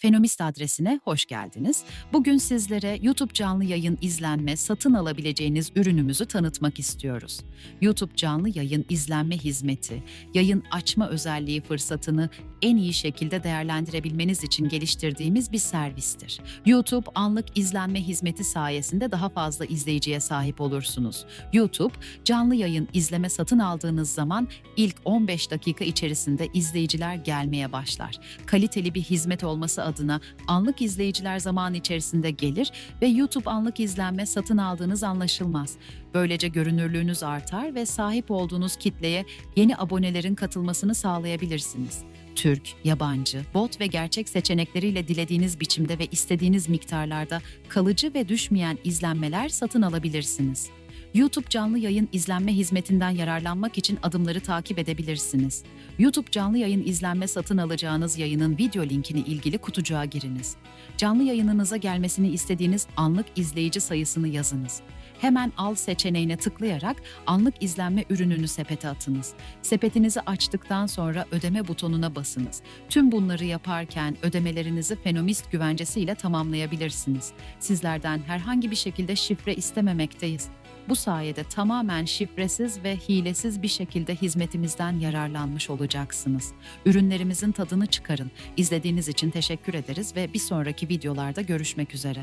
Fenomist adresine hoş geldiniz. Bugün sizlere YouTube canlı yayın izlenme satın alabileceğiniz ürünümüzü tanıtmak istiyoruz. YouTube canlı yayın izlenme hizmeti, yayın açma özelliği fırsatını en iyi şekilde değerlendirebilmeniz için geliştirdiğimiz bir servistir. YouTube anlık izlenme hizmeti sayesinde daha fazla izleyiciye sahip olursunuz. YouTube canlı yayın izleme satın aldığınız zaman ilk 15 dakika içerisinde izleyiciler gelmeye başlar. Kaliteli bir hizmet olması adına anlık izleyiciler zaman içerisinde gelir ve YouTube anlık izlenme satın aldığınız anlaşılmaz. Böylece görünürlüğünüz artar ve sahip olduğunuz kitleye yeni abonelerin katılmasını sağlayabilirsiniz. Türk, yabancı, bot ve gerçek seçenekleriyle dilediğiniz biçimde ve istediğiniz miktarlarda kalıcı ve düşmeyen izlenmeler satın alabilirsiniz. YouTube canlı yayın izlenme hizmetinden yararlanmak için adımları takip edebilirsiniz. YouTube canlı yayın izlenme satın alacağınız yayının video linkini ilgili kutucuğa giriniz. Canlı yayınınıza gelmesini istediğiniz anlık izleyici sayısını yazınız. Hemen al seçeneğine tıklayarak anlık izlenme ürününü sepete atınız. Sepetinizi açtıktan sonra ödeme butonuna basınız. Tüm bunları yaparken ödemelerinizi Fenomist güvencesiyle tamamlayabilirsiniz. Sizlerden herhangi bir şekilde şifre istememekteyiz. Bu sayede tamamen şifresiz ve hilesiz bir şekilde hizmetimizden yararlanmış olacaksınız. Ürünlerimizin tadını çıkarın. İzlediğiniz için teşekkür ederiz ve bir sonraki videolarda görüşmek üzere.